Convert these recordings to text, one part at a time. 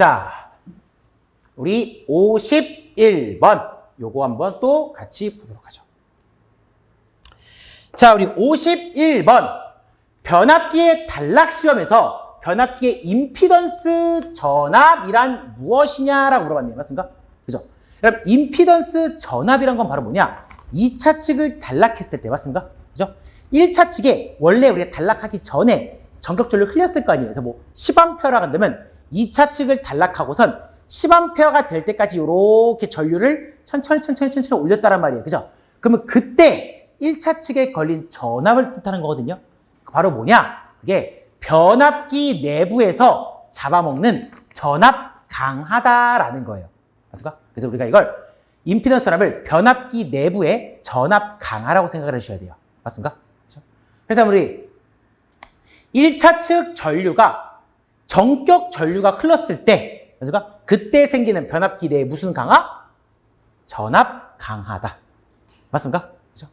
자, 우리 51번 요거 한번 또 같이 보도록 하죠. 자, 우리 51번 변압기의 단락 시험에서 변압기의 임피던스 전압이란 무엇이냐라고 물어봤네요. 맞습니까? 그죠? 여러분, 임피던스 전압이란 건 바로 뭐냐? 2차 측을 단락했을 때 맞습니까? 그죠? 1차 측에 원래 우리가 단락하기 전에 전격전류 흘렸을 거 아니에요. 그래서 뭐 10A라고 한다면 2차 측을 단락하고선 10A가 될 때까지 이렇게 전류를 천천히 천천히 천천히 올렸다란 말이에요. 그죠? 그러면 그때 1차 측에 걸린 전압을 뜻하는 거거든요. 바로 뭐냐? 그게 변압기 내부에서 잡아먹는 전압 강하다라는 거예요. 맞습니까? 그래서 우리가 이걸 임피던스 전압을 변압기 내부의 전압 강하라고 생각을 해주셔야 돼요. 맞습니까? 그렇죠? 그래서 우리 1차 측 전류가 정격 전류가 흘렀을 때, 맞습니까? 그때 생기는 변압기 내에 무슨 강하? 전압 강하다. 맞습니까? 그죠?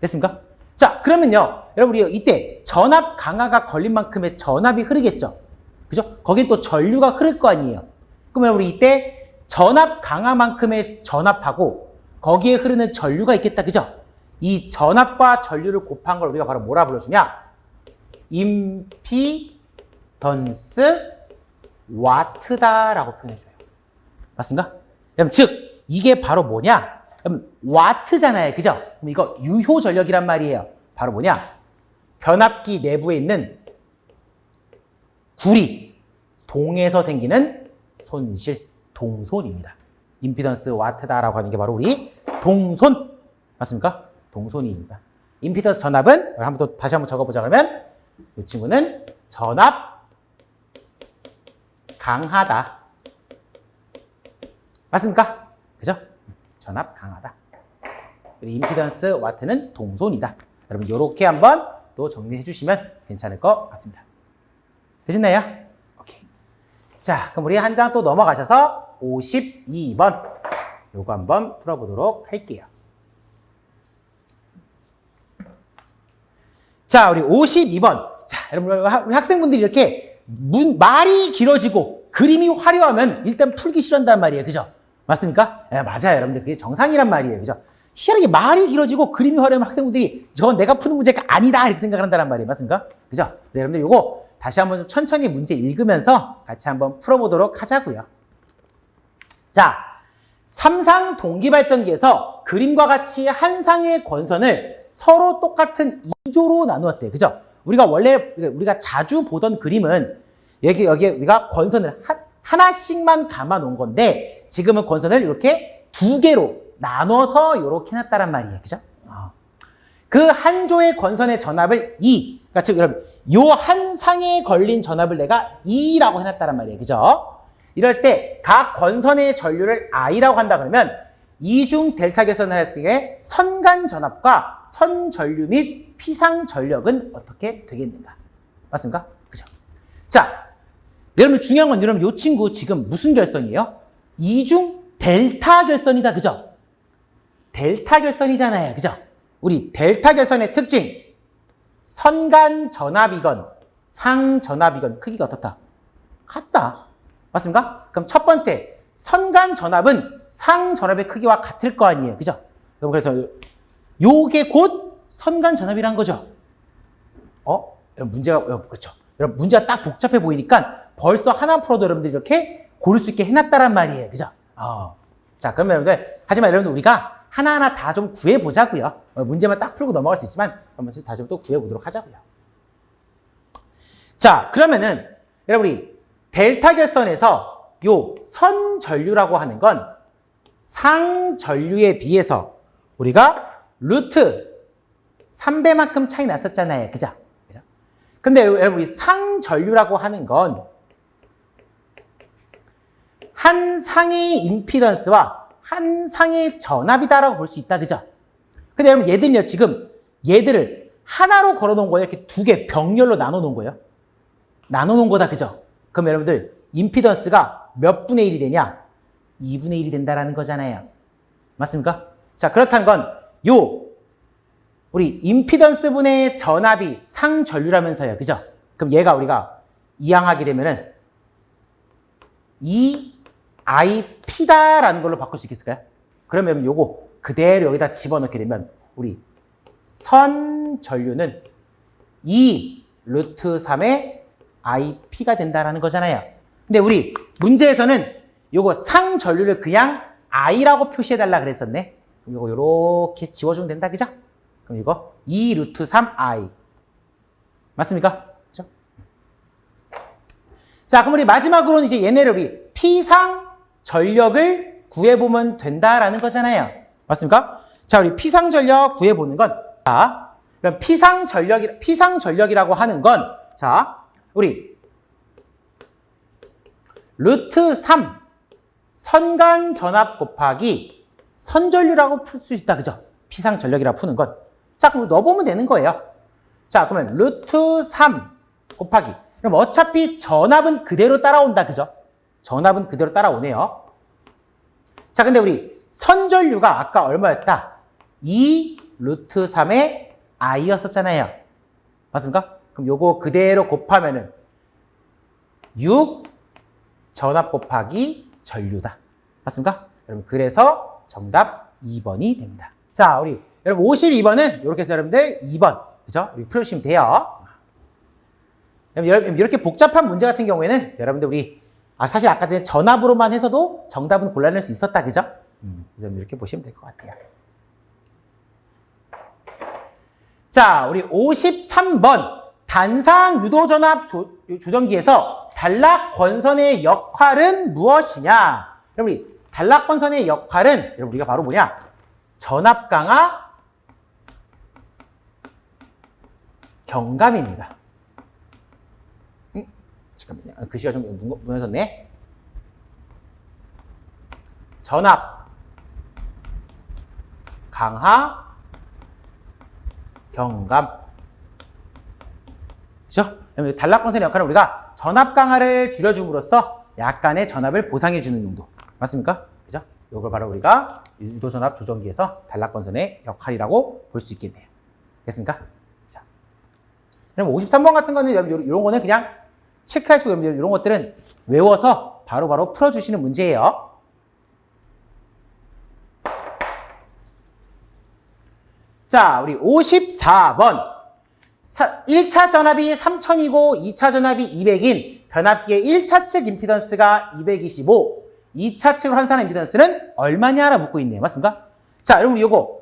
됐습니까? 자, 그러면요. 여러분, 우리 이때 전압 강하가 걸린 만큼의 전압이 흐르겠죠? 그죠? 거긴 또 전류가 흐를 거 아니에요. 그러면 우리 이때 전압 강하만큼의 전압하고 거기에 흐르는 전류가 있겠다. 그죠? 이 전압과 전류를 곱한 걸 우리가 바로 뭐라 불러주냐? 임피던스 와트다라고 표현해줘요. 맞습니까? 그럼 즉 이게 바로 뭐냐? 그럼 와트잖아요. 그죠? 그럼 이거 유효 전력이란 말이에요. 바로 뭐냐? 변압기 내부에 있는 구리, 동에서 생기는 손실, 동손입니다. 임피던스 와트다라고 하는 게 바로 우리 동손. 맞습니까? 동손입니다. 임피던스 전압은 한번 또 다시 한번 적어보자 그러면 이 친구는 전압 강하다. 맞습니까? 그죠? 전압 강하다. 그리고 임피던스 와트는 동손이다. 여러분 이렇게 한번 또 정리해 주시면 괜찮을 것 같습니다. 되셨나요? 오케이. 자, 그럼 우리 한 장 또 넘어가셔서 52번 요거 한번 풀어보도록 할게요. 자, 우리 52번. 자, 여러분 우리 학생분들이 이렇게 문, 말이 길어지고 그림이 화려하면 일단 풀기 싫어한단 말이에요. 그죠? 맞습니까? 예, 맞아요. 여러분들 그게 정상이란 말이에요. 그죠? 희한하게 말이 길어지고 그림이 화려하면 학생분들이 저건 내가 푸는 문제가 아니다 이렇게 생각을 한다는 말이에요. 맞습니까? 그죠? 네, 여러분들 요거 다시 한번 천천히 문제 읽으면서 같이 한번 풀어보도록 하자고요. 자, 삼상 동기발전기에서 그림과 같이 한 상의 권선을 서로 똑같은 2조로 나누었대요. 그죠? 우리가 원래 우리가 자주 보던 그림은 여기 여기 우리가 권선을 한, 하나씩만 감아 놓은 건데 지금은 권선을 이렇게 두 개로 나눠서 이렇게 해놨다란 말이에요. 그죠? 그한 조의 권선의 전압을 2. 그러니까 즉 여러분 요한 상에 걸린 전압을 내가 2라고 해놨다란 말이에요. 그죠? 이럴 때 각 권선의 전류를 I라고 한다 그러면 이중 델타 계산을 했을 때 선간 전압과 선 전류 및 피상 전력은 어떻게 되겠는가? 맞습니까? 그죠? 자, 여러분 중요한 건 여러분 요 친구 지금 무슨 결선이에요? 이중 델타 결선이다. 그죠? 델타 결선이잖아요. 그죠? 우리 델타 결선의 특징. 선간 전압이건 상 전압이건 크기가 어떻다? 같다. 맞습니까? 그럼 첫 번째, 선간 전압은 상 전압의 크기와 같을 거 아니에요. 그죠? 그럼 그래서 요게 곧 선간 전압이란 거죠. 어? 문제가 어, 그렇죠. 여러분 문제가 딱 복잡해 보이니까 벌써 하나 풀어도 여러분들이 이렇게 고를 수 있게 해놨다란 말이에요. 그죠? 어. 자, 그러면 여러분들 하지만 여러분들 우리가 하나하나 다 좀 구해 보자고요. 어, 문제만 딱 풀고 넘어갈 수 있지만 한번 다시 좀또 구해 보도록 하자고요. 자, 그러면은 여러분 우리 델타 결선에서 요 선전류라고 하는 건 상전류에 비해서 우리가 루트 3배만큼 차이 났었잖아요. 그죠? 그죠? 근데 여러분 우리 상전류라고 하는 건 한 상의 임피던스와 한 상의 전압이다라고 볼 수 있다. 그죠? 근데 여러분 얘들은요 지금 얘들을 하나로 걸어 놓은 거예요. 이렇게 두 개 병렬로 나눠 놓은 거예요. 나눠 놓은 거다. 그죠? 그럼 여러분들 임피던스가 몇 분의 1이 되냐? 2분의 1이 된다라는 거잖아요. 맞습니까? 자, 그렇다는 건 요 우리 임피던스 분의 전압이 상전류라면서요. 그죠? 그럼 얘가 우리가 이항하게 되면은 이 IP다라는 걸로 바꿀 수 있겠을까요? 그러면 요거 그대로 여기다 집어넣게 되면 우리 선 전류는 2 루트 3의 IP가 된다라는 거잖아요. 근데 우리 문제에서는 요거 상 전류를 그냥 I라고 표시해달라 그랬었네. 그럼 요거 요렇게 지워주면 된다, 그죠? 그럼 이거 2 루트 3 I. 맞습니까? 그죠? 자, 그럼 우리 마지막으로는 이제 얘네를 우리 P상 전력을 구해보면 된다라는 거잖아요. 맞습니까? 자, 우리 P상 전력 구해보는 건, 자, 그럼 P상 전력이, P상 전력이라고 하는 건, 자, 우리 루트 3 선간 전압 곱하기 선전류라고 풀 수 있다. 그죠? P상 전력이라고 푸는 건. 자, 그럼 넣어보면 되는 거예요. 자, 그러면 루트 3 곱하기. 그럼 어차피 전압은 그대로 따라온다. 그죠? 전압은 그대로 따라오네요. 자, 근데 우리 선전류가 아까 얼마였다? 2 루트 3의 i였었잖아요. 맞습니까? 그럼 요거 그대로 곱하면은 6 전압 곱하기 전류다. 맞습니까? 여러분, 그래서 정답 2번이 됩니다. 자, 우리 여러분 52번은 이렇게 해서 여러분들 2번. 그죠? 풀어주시면 돼요. 여러분, 이렇게 복잡한 문제 같은 경우에는 여러분들 우리 아, 사실 아까 전에 전압으로만 해서도 정답은 골라낼 수 있었다. 그죠? 음, 그래서 이렇게 보시면 될 것 같아요. 자, 우리 53번. 단상 유도전압 조, 조정기에서 단락 권선의 역할은 무엇이냐? 여러분, 단락 권선의 역할은 여러분 우리가 바로 뭐냐? 전압 강화 경감입니다. 음, 잠깐만요. 아, 글씨가 좀 무- 무너졌네. 전압 강화 경감. 그죠? 그러면 단락 권선의 역할은 우리가 전압 강화를 줄여줌으로써 약간의 전압을 보상해주는 용도. 맞습니까? 그죠? 이걸 바로 우리가 유도 전압 조정기에서 단락권선의 역할이라고 볼 수 있겠네요. 됐습니까? 자. 그럼 53번 같은 거는 여러분 이런 거는 그냥 체크하시고 여러분 이런 것들은 외워서 바로바로 풀어주시는 문제예요. 자, 우리 54번. 1차 전압이 3000이고 2차 전압이 200인 변압기의 1차 측 임피던스가 225, 2차 측으로 환산한 임피던스는 얼마냐라 묻고 있네요. 맞습니까? 자, 여러분 요거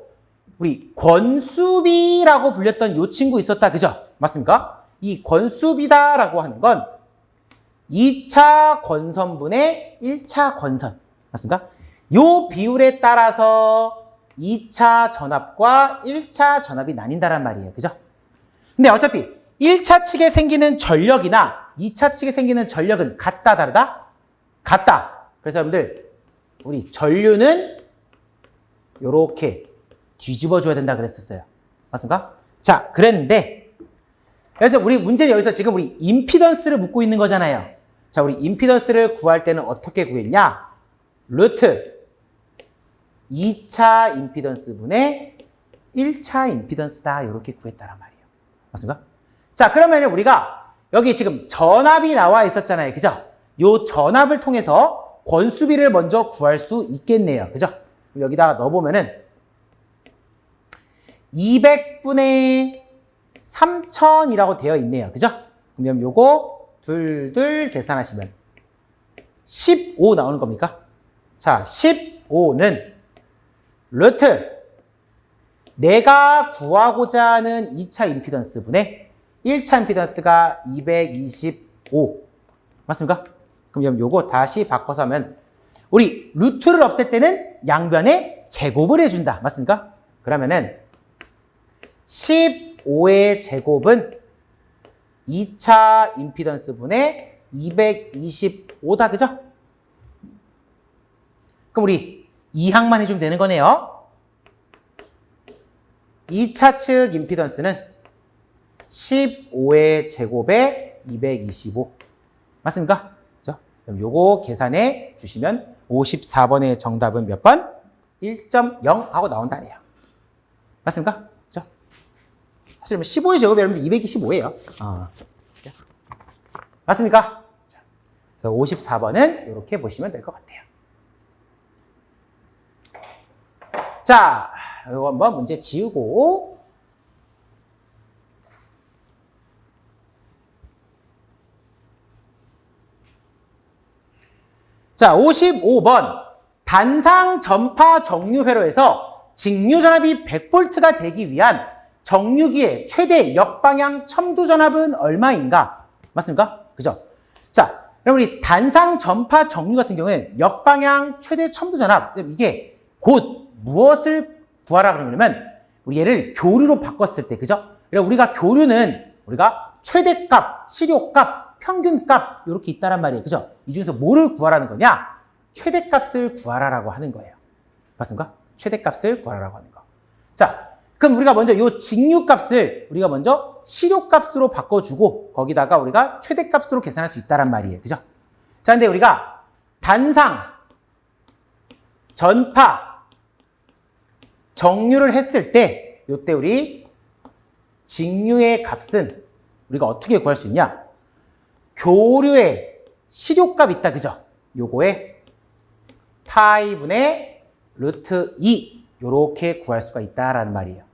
우리 권수비라고 불렸던 요 친구 있었다. 그죠? 맞습니까? 이 권수비다라고 하는 건 2차 권선분의 1차 권선. 맞습니까? 요 비율에 따라서 2차 전압과 1차 전압이 나뉜다란 말이에요. 그죠? 근데 어차피 1차 측에 생기는 전력이나 2차 측에 생기는 전력은 같다, 다르다? 같다. 그래서 여러분들, 우리 전류는 요렇게 뒤집어 줘야 된다 그랬었어요. 맞습니까? 자, 그랬는데, 그래서 우리 문제는 여기서 지금 우리 임피던스를 묻고 있는 거잖아요. 자, 우리 임피던스를 구할 때는 어떻게 구했냐? 루트 2차 임피던스 분의 1차 임피던스다. 이렇게 구했다란 말이에요. 맞습니까? 자, 그러면 우리가 여기 지금 전압이 나와 있었잖아요. 그죠? 요 전압을 통해서 권수비를 먼저 구할 수 있겠네요. 그죠? 여기다가 넣어보면은 200분의 3000이라고 되어 있네요. 그죠? 그러면 요거 둘둘 계산하시면 15 나오는 겁니까? 자, 15는 루트 내가 구하고자 하는 2차 임피던스 분의 1차 임피던스가 225 맞습니까? 그럼 요거 다시 바꿔서 하면 우리 루트를 없앨 때는 양변에 제곱을 해준다 맞습니까? 그러면은 15의 제곱은 2차 임피던스 분의 225다 그죠? 그럼 우리 2항만 해주면 되는 거네요. 2차 측 임피던스는 15의 제곱에 225. 맞습니까? 그죠? 그럼 요거 계산해 주시면 54번의 정답은 몇 번? 1.0 하고 나온다네요. 맞습니까? 그죠? 사실 15의 제곱이 여러분들 225예요. 어. 맞습니까? 자, 그래서 54번은 이렇게 보시면 될 것 같아요. 자, 이거 한번 문제 지우고 자, 55번. 단상 전파 정류 회로에서 직류 전압이 100V가 되기 위한 정류기의 최대 역방향 첨두 전압은 얼마인가? 맞습니까? 그죠? 자, 그럼 우리 단상 전파 정류 같은 경우에 역방향 최대 첨두 전압. 이게 곧 무엇을 구하라 그러냐면 우리 얘를 교류로 바꿨을 때, 그죠? 그럼 우리가 교류는 우리가 최대값, 실효값, 평균값 이렇게 있다란 말이에요. 그죠? 이 중에서 뭐를 구하라는 거냐? 최대값을 구하라라고 하는 거예요. 맞습니까? 최대값을 구하라라고 하는 거. 자, 그럼 우리가 먼저 요 직류값을 우리가 먼저 실효값으로 바꿔주고 거기다가 우리가 최대값으로 계산할 수 있다란 말이에요. 그죠? 자, 근데 우리가 단상, 전파, 정류를 했을 때 요때 우리 직류의 값은 우리가 어떻게 구할 수 있냐? 교류의 실효값 있다. 그죠? 요거에 파이분의 루트 2 요렇게 구할 수가 있다라는 말이에요.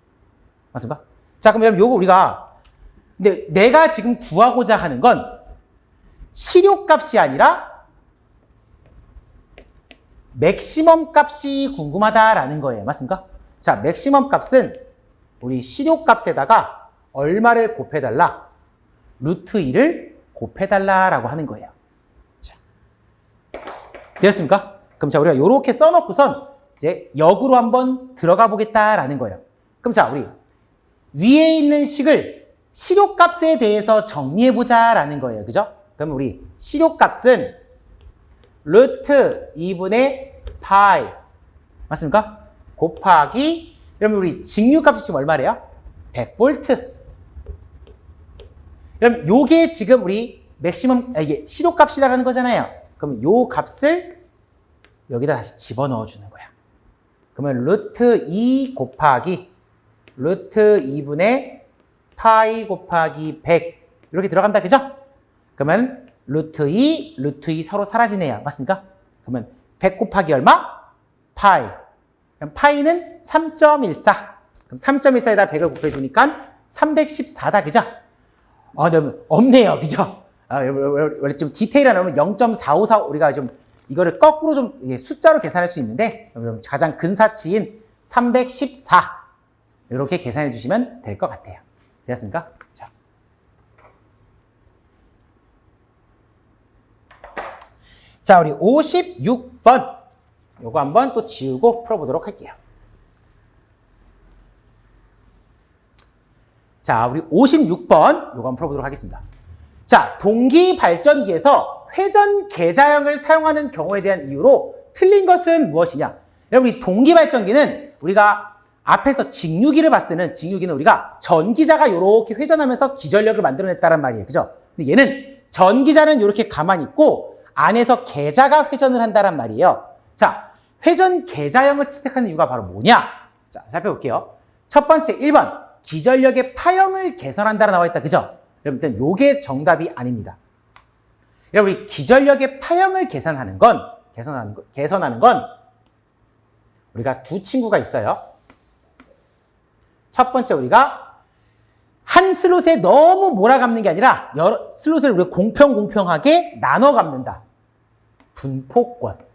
맞습니까? 자, 그럼 여러분 요거 우리가 근데 내가 지금 구하고자 하는 건 실효값이 아니라 맥시멈 값이 궁금하다라는 거예요. 맞습니까? 자, 맥시멈 값은 우리 실효값에다가 얼마를 곱해달라? 루트 2를 곱해달라라고 하는 거예요. 자, 되었습니까? 그럼 자, 우리가 이렇게 써놓고선 이제 역으로 한번 들어가 보겠다라는 거예요. 그럼 자, 우리 위에 있는 식을 실효값에 대해서 정리해 보자라는 거예요. 그죠? 그럼 우리 실효값은 루트 2분의 파이 맞습니까? 곱하기 그러면 우리 직류값이 지금 얼마래요? 100V 그럼 요게 지금 우리 맥시멈 아, 이게 실효값이라는 거잖아요. 그럼 요 값을 여기다 다시 집어넣어 주는 거야. 그러면 루트 2 곱하기 루트 2분의 파이 곱하기 100 이렇게 들어간다 그죠? 그러면 루트 2, 루트 2 서로 사라지네요. 맞습니까? 그러면 100 곱하기 얼마? 파이. 그럼 파이는 3.14. 그럼 3.14에다 100을 곱해주니까 314다. 그죠? 아, 네, 없네요. 그죠? 아, 원래 좀 디테일하면 0.454 우리가 좀 이거를 거꾸로 좀 숫자로 계산할 수 있는데 가장 근사치인 314 이렇게 계산해 주시면 될 것 같아요. 되었습니까? 자. 자, 우리 56번 요거 한번 또 지우고 풀어보도록 할게요. 자, 우리 56번 요거 한번 풀어보도록 하겠습니다. 자, 동기 발전기에서 회전 계좌형을 사용하는 경우에 대한 이유로 틀린 것은 무엇이냐? 여러분, 이 동기 발전기는 우리가 앞에서 직류기를 봤을 때는 직류기는 우리가 전기자가 이렇게 회전하면서 기전력을 만들어냈다는 말이에요. 그죠? 근데 얘는 전기자는 이렇게 가만히 있고 안에서 계좌가 회전을 한다는 말이에요. 자, 회전 계좌형을 채택하는 이유가 바로 뭐냐? 자, 살펴볼게요. 첫 번째 1번 기전력의 파형을 개선한다라 나와 있다. 그죠? 여러분들 요게 정답이 아닙니다. 여러분 우리 기전력의 파형을 계산하는 건 개선하는 거, 개선하는 건 우리가 두 친구가 있어요. 첫 번째 우리가 한 슬롯에 너무 몰아감는 게 아니라 여러 슬롯을 우리 공평 공평하게 나눠 감는다. 분포권.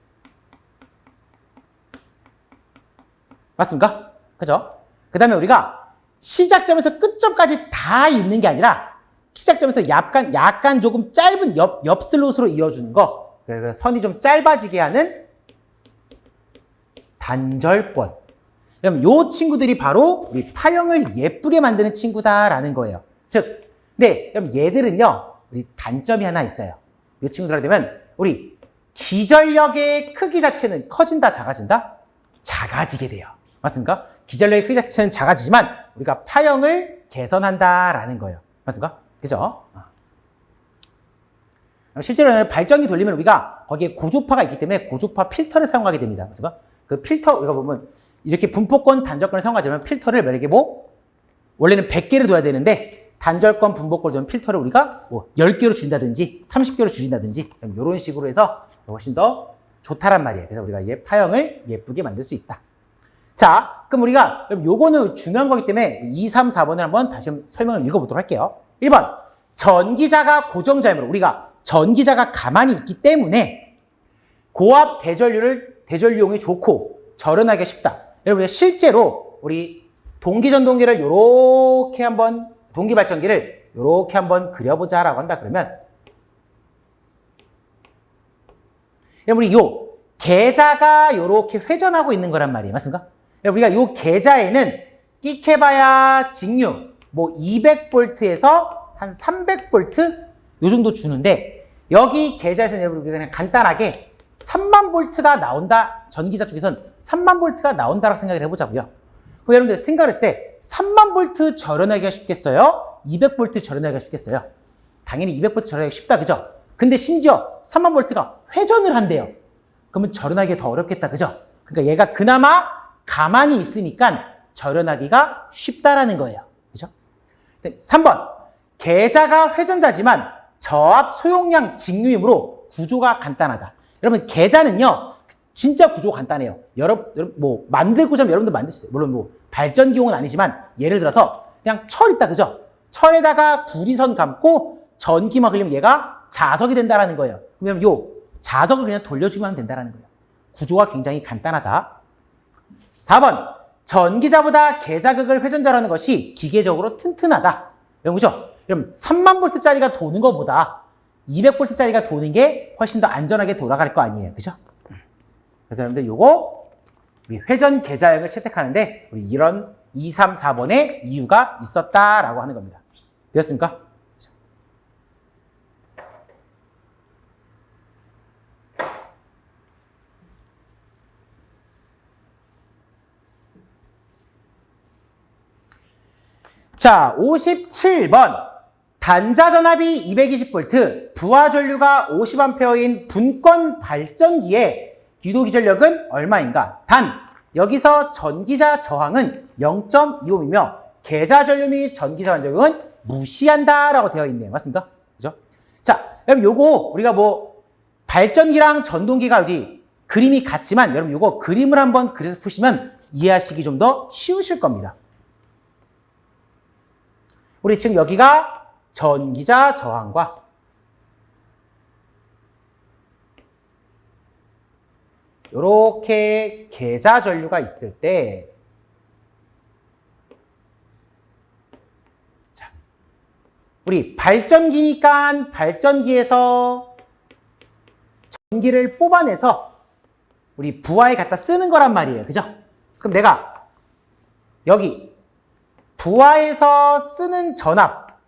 맞습니까? 그죠? 그 다음에 우리가 시작점에서 끝점까지 다 있는 게 아니라 시작점에서 약간, 약간 조금 짧은 옆, 옆 슬롯으로 이어주는 거. 그래서 선이 좀 짧아지게 하는 단절권. 그럼 요 친구들이 바로 우리 파형을 예쁘게 만드는 친구다라는 거예요. 즉, 네, 그럼 얘들은요, 우리 단점이 하나 있어요. 이 친구들하게 되면 우리 기전력의 크기 자체는 커진다, 작아진다? 작아지게 돼요. 맞습니까? 기전력의 크기 자체는 작아지지만 우리가 파형을 개선한다라는 거예요. 맞습니까? 그죠? 실제로는 발전기 돌리면 우리가 거기에 고조파가 있기 때문에 고조파 필터를 사용하게 됩니다. 맞습니까? 그 필터, 우리가 보면 이렇게 분포권, 단절권을 사용하자면 필터를 만약에 뭐, 원래는 100개를 둬야 되는데 단절권, 분복권 된 필터를 우리가 뭐 10개로 줄인다든지 30개로 줄인다든지 이런 식으로 해서 훨씬 더 좋다란 말이에요. 그래서 우리가 이 파형을 예쁘게 만들 수 있다. 자, 그럼 우리가 요거는 중요한 거기 때문에 2, 3, 4번을 한번 다시 설명을 읽어보도록 할게요. 1번 전기자가 고정자이므로 우리가 전기자가 가만히 있기 때문에 고압 대전류를 대전류용이 좋고 절연하기 쉽다. 여러분 실제로 우리 동기전동기를 요렇게 한번 동기발전기를 요렇게 한번 그려보자라고 한다 그러면 여러분 요 계좌가 요렇게 회전하고 있는 거란 말이에요. 맞습니까? 여러분 우리가 요 계좌에는 끼케봐야 직류 뭐 200볼트에서 한 300볼트 요 정도 주는데 여기 계좌에서는 여러분 그냥 간단하게 3만 볼트가 나온다. 전기자 쪽에선 3만 볼트가 나온다라고 생각을 해보자고요. 그럼 여러분들 생각을 했을 때 3만 볼트 절연하기가 쉽겠어요? 200 볼트 절연하기가 쉽겠어요? 당연히 200 볼트 절연하기 쉽다, 그죠? 근데 심지어 3만 볼트가 회전을 한대요. 그러면 절연하기가 더 어렵겠다, 그죠? 그러니까 얘가 그나마 가만히 있으니까 절연하기가 쉽다라는 거예요. 그죠? 3번. 계좌가 회전자지만 저압 소용량 직류이므로 구조가 간단하다. 여러분, 계좌는요, 진짜 구조 간단해요. 여러분, 뭐, 만들고자 하면 여러분들 만들 수 있어요. 물론 뭐, 발전기용은 아니지만, 예를 들어서, 그냥 철 있다, 그죠? 철에다가 구리선 감고 전기만 흘리면 얘가 자석이 된다라는 거예요. 그러면 요 자석을 그냥 돌려주면 된다라는 거예요. 구조가 굉장히 간단하다. 4번. 전기자보다 계자극을 회전자라는 것이 기계적으로 튼튼하다. 그죠? 여러분, 3만 볼트짜리가 도는 것보다 200 볼트짜리가 도는 게 훨씬 더 안전하게 돌아갈 거 아니에요. 그죠? 그래서 여러분들 요거 회전 계좌형을 채택하는데 우리 이런 2, 3, 4번의 이유가 있었다라고 하는 겁니다. 되었습니까? 자, 57번. 단자 전압이 220V, 부하 전류가 50A인 분권 발전기의 기도 기전력은 얼마인가? 단, 여기서 전기자 저항은 0.25이며 계좌 전류 및 전기자 완전은 무시한다 라고 되어 있네요. 맞습니까? 그죠? 자, 여러분 요거 우리가 뭐 발전기랑 전동기가 어디 그림이 같지만 여러분 요거 그림을 한번 그려서 푸시면 이해하시기 좀 더 쉬우실 겁니다. 우리 지금 여기가 전기자 저항과 이렇게 계좌 전류가 있을 때 자, 우리 발전기니까 발전기에서 전기를 뽑아내서 우리 부하에 갖다 쓰는 거란 말이에요. 그죠? 그럼 내가 여기 부하에서 쓰는 전압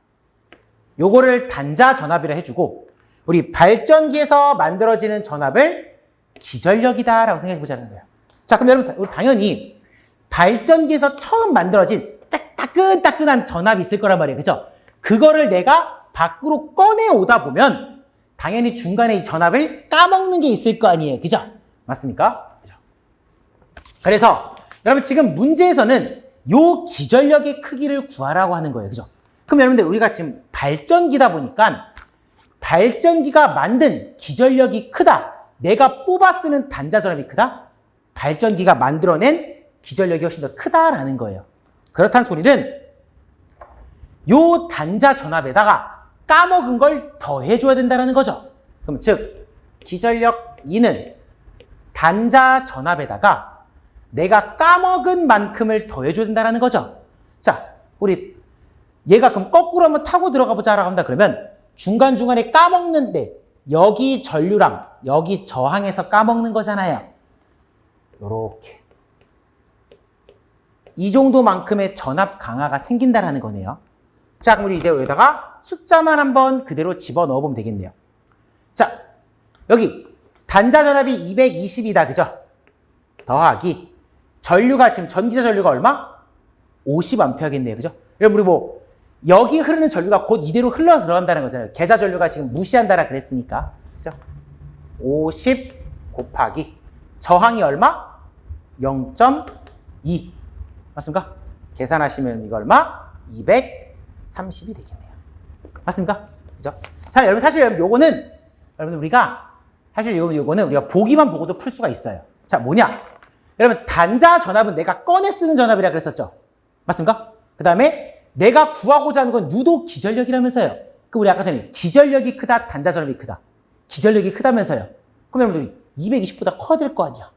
요거를 단자 전압이라 해주고 우리 발전기에서 만들어지는 전압을 기전력이다라고 생각해 보자는 거예요. 자, 그럼 여러분 당연히 발전기에서 처음 만들어진 딱 따끈따끈한 전압이 있을 거란 말이에요. 그죠? 그거를 내가 밖으로 꺼내 오다 보면 당연히 중간에 이 전압을 까먹는 게 있을 거 아니에요. 그죠? 맞습니까? 그죠? 그래서 여러분 지금 문제에서는 요 기전력의 크기를 구하라고 하는 거예요. 그죠? 그럼 여러분들 우리가 지금 발전기다 보니까 발전기가 만든 기전력이 크다. 내가 뽑아 쓰는 단자 전압이 크다. 발전기가 만들어낸 기전력이 훨씬 더 크다라는 거예요. 그렇다는 소리는 요 단자 전압에다가 까먹은 걸 더해줘야 된다는 거죠. 그럼 즉 기전력 2는 단자 전압에다가 내가 까먹은 만큼을 더해줘야 된다는 거죠. 자, 우리 얘가 그럼 거꾸로 한번 타고 들어가 보자라고 한다 그러면 중간중간에 까먹는데 여기 전류랑 여기 저항에서 까먹는 거잖아요. 요렇게. 이 정도만큼의 전압 강화가 생긴다라는 거네요. 자, 그럼 우리 이제 여기다가 숫자만 한번 그대로 집어 넣어 보면 되겠네요. 자, 여기 단자 전압이 220이다. 그죠? 더하기 전류가 지금 전기자 전류가 얼마? 50A겠네요. 그죠? 여러분 우리 뭐 여기 흐르는 전류가 곧 이대로 흘러 들어간다는 거잖아요. 계좌 전류가 지금 무시한다라 그랬으니까. 그죠? 50 곱하기 저항이 얼마? 0.2. 맞습니까? 계산하시면 이거 얼마? 30이 되겠네요. 맞습니까? 그죠? 자, 여러분 사실 여러분 요거는 여러분 우리가 사실 요거 요거는 우리가 보기만 보고도 풀 수가 있어요. 자, 뭐냐? 여러분 단자 전압은 내가 꺼내 쓰는 전압이라 그랬었죠. 맞습니까? 그 다음에 내가 구하고자 하는 건 유도 기전력이라면서요. 그 우리 아까 전에 기전력이 크다, 단자 전압이 크다. 기전력이 크다면서요. 그럼 여러분들이 220보다 커야 될 거 아니야.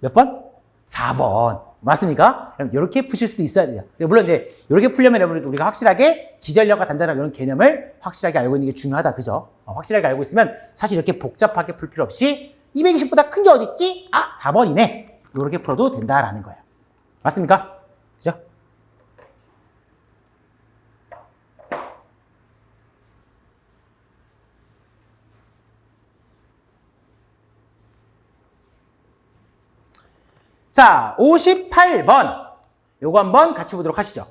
몇 번? 4번. 맞습니까? 이렇게 푸실 수도 있어야 돼요. 물론 이제 이렇게 풀려면 여러분 우리가 확실하게 기전력과 단자력 이런 개념을 확실하게 알고 있는 게 중요하다. 그죠? 어, 확실하게 알고 있으면 사실 이렇게 복잡하게 풀 필요 없이 220보다 큰 게 어딨지? 아, 4번이네. 이렇게 풀어도 된다라는 거예요. 맞습니까? 그죠? 자, 58번. 요거 한번 같이 보도록 하시죠.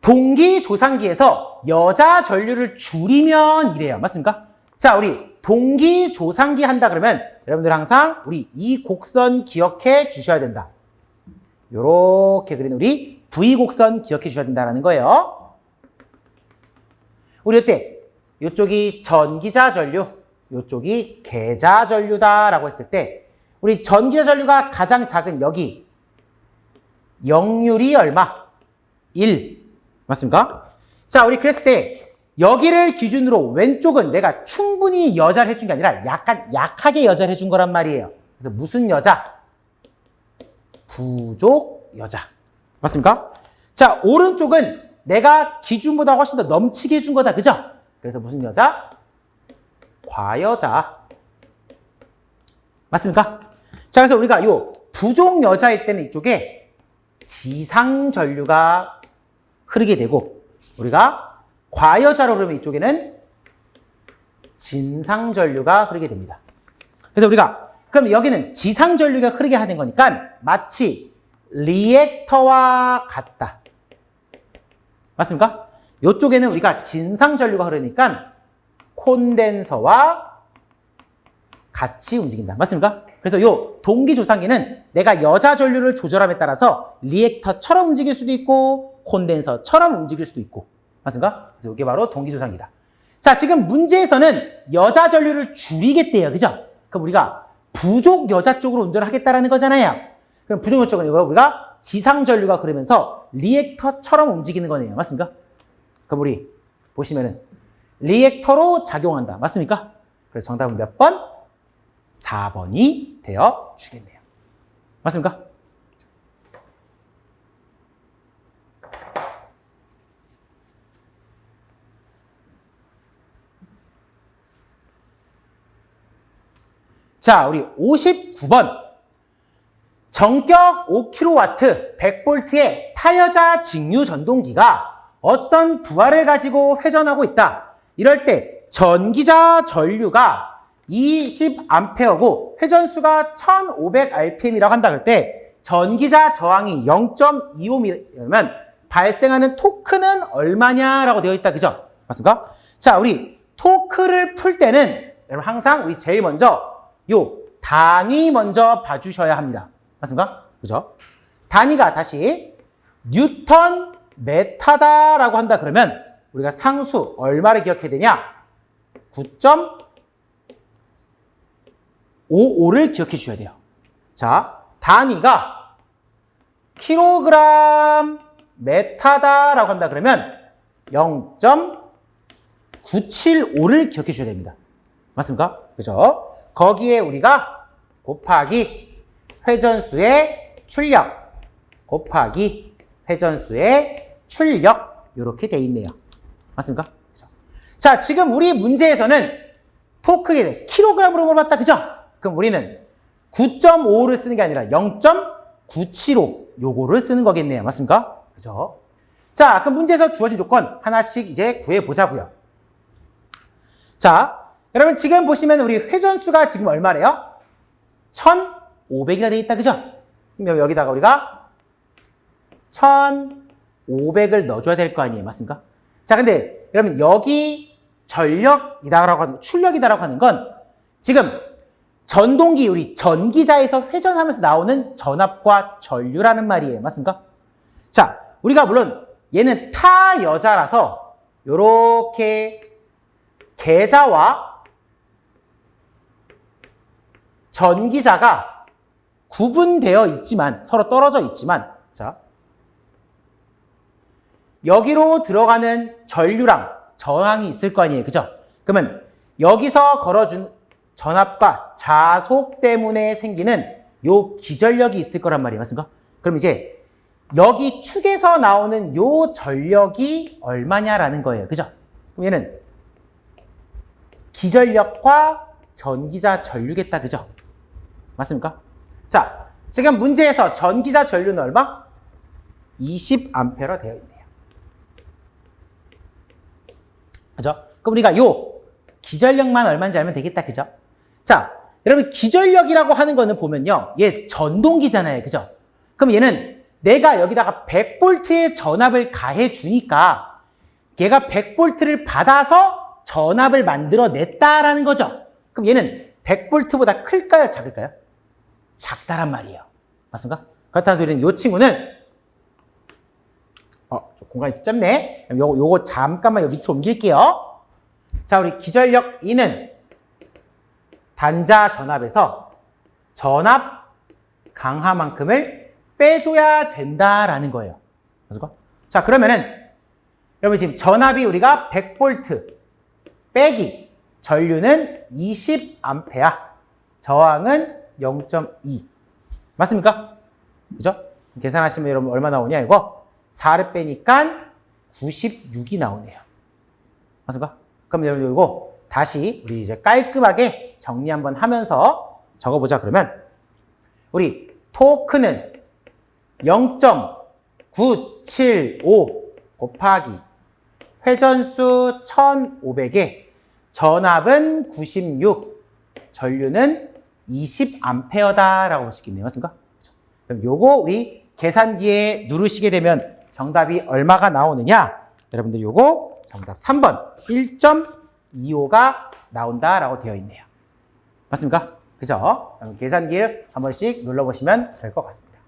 동기 조상기에서 여자 전류를 줄이면 이래요. 맞습니까? 자, 우리 동기 조상기 한다 그러면 여러분들 항상 우리 이 곡선 기억해 주셔야 된다. 요렇게 그린 우리 V 곡선 기억해 주셔야 된다는 거예요. 우리 어때? 요쪽이 전기자 전류, 요쪽이 계자 전류다라고 했을 때 우리 전기자 전류가 가장 작은 여기 역률이 얼마? 1. 맞습니까? 자, 우리 그랬을 때 여기를 기준으로 왼쪽은 내가 충분히 여자를 해준 게 아니라 약간 약하게 여자를 해준 거란 말이에요. 그래서 무슨 여자? 부족 여자. 맞습니까? 자, 오른쪽은 내가 기준보다 훨씬 더 넘치게 해준 거다. 그죠? 그래서 무슨 여자? 과여자. 맞습니까? 자, 그래서 우리가 요 부족 여자일 때는 이쪽에 지상 전류가 흐르게 되고 우리가 과여자로 그러면 이쪽에는 진상 전류가 흐르게 됩니다. 그래서 우리가 그럼 여기는 지상 전류가 흐르게 하는 거니까 마치 리액터와 같다. 맞습니까? 이쪽에는 우리가 진상 전류가 흐르니까 콘덴서와 같이 움직인다. 맞습니까? 그래서 요 동기 조상기는 내가 여자 전류를 조절함에 따라서 리액터처럼 움직일 수도 있고 콘덴서처럼 움직일 수도 있고 맞습니까? 그래서 이게 바로 동기 조상기다. 자, 지금 문제에서는 여자 전류를 줄이겠대요. 그죠? 그럼 우리가 부족 여자 쪽으로 운전을 하겠다라는 거잖아요. 그럼 부족 여자 쪽은 이거 우리가 지상 전류가 그러면서 리액터처럼 움직이는 거네요. 맞습니까? 그럼 우리 보시면은 리액터로 작용한다. 맞습니까? 그래서 정답은 몇 번? 4번이 되어 주겠네요. 맞습니까? 자, 우리 59번. 정격 5kW 100V의 타여자 직류 전동기가 어떤 부하를 가지고 회전하고 있다. 이럴 때 전기자 전류가 20A고 회전수가 1500rpm이라고 한다 그럴 때 전기자 저항이 0.25mm면 발생하는 토크는 얼마냐라고 되어 있다. 그죠? 맞습니까? 자, 우리 토크를 풀 때는 여러분 항상 우리 제일 먼저 요 단위 먼저 봐주셔야 합니다. 맞습니까? 그죠? 단위가 다시 뉴턴 메타다라고 한다 그러면 우리가 상수 얼마를 기억해야 되냐? 9.55를 기억해 주셔야 돼요. 자, 단위가 킬로그램 메타다라고 한다 그러면 0.975를 기억해 주셔야 됩니다. 맞습니까? 그죠? 거기에 우리가 곱하기 회전수의 출력 곱하기 회전수의 출력 이렇게 돼 있네요. 맞습니까? 그죠? 자, 지금 우리 문제에서는 토크에 킬로그램으로 물어봤다. 그죠? 그럼 우리는 9.55를 쓰는 게 아니라 0.975 요거를 쓰는 거겠네요. 맞습니까? 그죠? 자, 그럼 문제에서 주어진 조건 하나씩 이제 구해 보자고요. 자, 여러분 지금 보시면 우리 회전수가 지금 얼마래요? 1,500이나 돼 있다. 그죠? 그럼 여기다가 우리가 1,500을 넣어줘야 될 거 아니에요. 맞습니까? 자, 근데 여러분 여기 전력이다라고 하는 출력이다라고 하는 건 지금 전동기 우리 전기자에서 회전하면서 나오는 전압과 전류라는 말이에요. 맞습니까? 자, 우리가 물론 얘는 타 여자라서 요렇게 계좌와 전기자가 구분되어 있지만 서로 떨어져 있지만 자 여기로 들어가는 전류랑 저항이 있을 거 아니에요. 그죠? 그러면 여기서 걸어준 전압과 자속 때문에 생기는 요 기전력이 있을 거란 말이에요. 맞습니까? 그럼 이제 여기 축에서 나오는 요 전력이 얼마냐라는 거예요. 그죠? 그럼 얘는 기전력과 전기자 전류겠다. 그죠? 맞습니까? 자, 지금 문제에서 전기자 전류는 얼마? 20A로 되어 있네요. 그죠? 그럼 우리가 요 기전력만 얼마인지 알면 되겠다. 그죠? 자, 여러분 기전력이라고 하는 거는 보면요. 얘 전동기잖아요. 그죠? 그럼 얘는 내가 여기다가 100볼트의 전압을 가해 주니까 얘가 100볼트를 받아서 전압을 만들어 냈다라는 거죠. 그럼 얘는 100볼트보다 클까요? 작을까요? 작다란 말이에요. 맞습니까? 그렇다는 소리는 이 친구는 어, 좀 공간이 짧네. 요거, 요거 잠깐만 요 밑으로 옮길게요. 자, 우리 기전력 E는 단자 전압에서 전압 강하만큼을 빼줘야 된다라는 거예요. 맞습니까? 자, 그러면은 여러분 지금 전압이 우리가 100V 빼기 전류는 20A 저항은 0.2 맞습니까? 그죠? 계산하시면 여러분 얼마 나오냐 이거 4를 빼니까 96이 나오네요. 맞습니까? 그럼 여러분 이거 다시 우리 이제 깔끔하게 정리 한번 하면서 적어보자 그러면 우리 토크는 0.975 곱하기 회전수 1500에 전압은 96, 전류는 20A다라고 볼 수 있겠네요. 맞습니까? 그렇죠. 그럼 요거 우리 계산기에 누르시게 되면 정답이 얼마가 나오느냐? 여러분들 요거 정답 3번 1.25가 나온다라고 되어 있네요. 맞습니까? 그죠? 계산기를 한 번씩 눌러보시면 될 것 같습니다.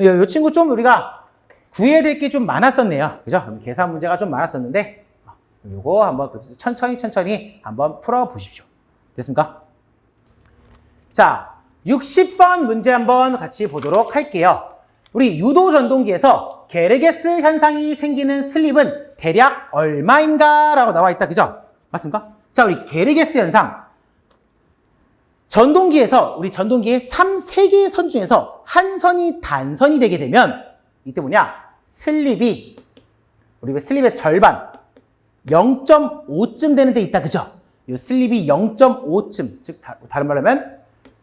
요, 요 친구 좀 우리가 구해야 될 게 좀 많았었네요. 그죠? 계산 문제가 좀 많았었는데, 어, 요거 한번 천천히 천천히 한번 풀어 보십시오. 됐습니까? 자, 60번 문제 한번 같이 보도록 할게요. 우리 유도 전동기에서 게르게스 현상이 생기는 슬립은 대략 얼마인가? 라고 나와 있다. 그죠? 맞습니까? 자, 우리 게르게스 현상. 전동기에서, 우리 전동기의 3, 3개의 선 중에서 한 선이 단선이 되게 되면, 이때 뭐냐? 슬립이, 우리 슬립의 절반, 0.5쯤 되는 데 있다. 그죠? 이 슬립이 0.5쯤, 즉, 다, 다른 말로 하면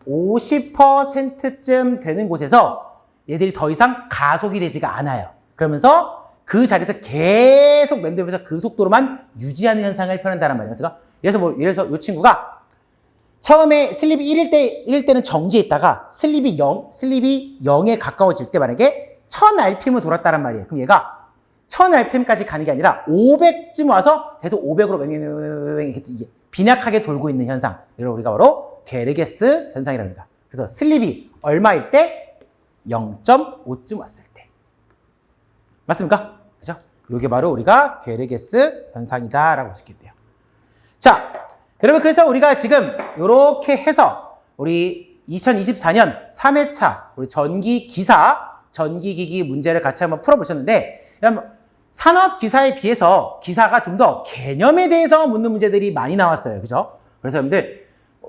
50%쯤 되는 곳에서 얘들이 더 이상 가속이 되지가 않아요. 그러면서 그 자리에서 계속 맴돌면서 그 속도로만 유지하는 현상을 표현한다는 말이에요. 그래서 예를 뭐, 들어서 이 친구가 처음에 슬립이 1일 때, 1일 때는 정지에 있다가 슬립이 0, 슬립이 0에 가까워질 때 만약에 1000rpm을 돌았다는 말이에요. 그럼 얘가 1000rpm까지 가는 게 아니라 500쯤 와서 계속 500으로 이렇게 빈약하게 돌고 있는 현상. 이걸 우리가 바로 게르게스 현상이라고 합니다. 그래서 슬립이 얼마일 때? 0.5쯤 왔을 때. 맞습니까? 그죠? 이게 바로 우리가 게르게스 현상이다라고 볼 수 있겠네요. 자, 여러분 그래서 우리가 지금 이렇게 해서 우리 2024년 3회차 우리 전기 기사 전기 기기 문제를 같이 한번 풀어보셨는데 여러분 산업 기사에 비해서 기사가 좀 더 개념에 대해서 묻는 문제들이 많이 나왔어요. 그죠? 그래서 여러분들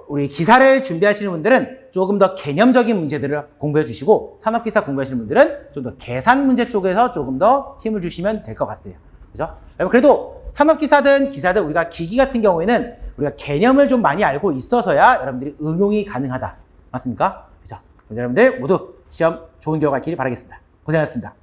우리 기사를 준비하시는 분들은 조금 더 개념적인 문제들을 공부해 주시고 산업기사 공부하시는 분들은 좀 더 계산 문제 쪽에서 조금 더 힘을 주시면 될 것 같아요. 그죠? 그래도 산업기사든 기사든 우리가 기기 같은 경우에는 우리가 개념을 좀 많이 알고 있어서야 여러분들이 응용이 가능하다. 맞습니까? 그죠? 여러분들 모두 시험 좋은 결과 있기를 바라겠습니다. 고생하셨습니다.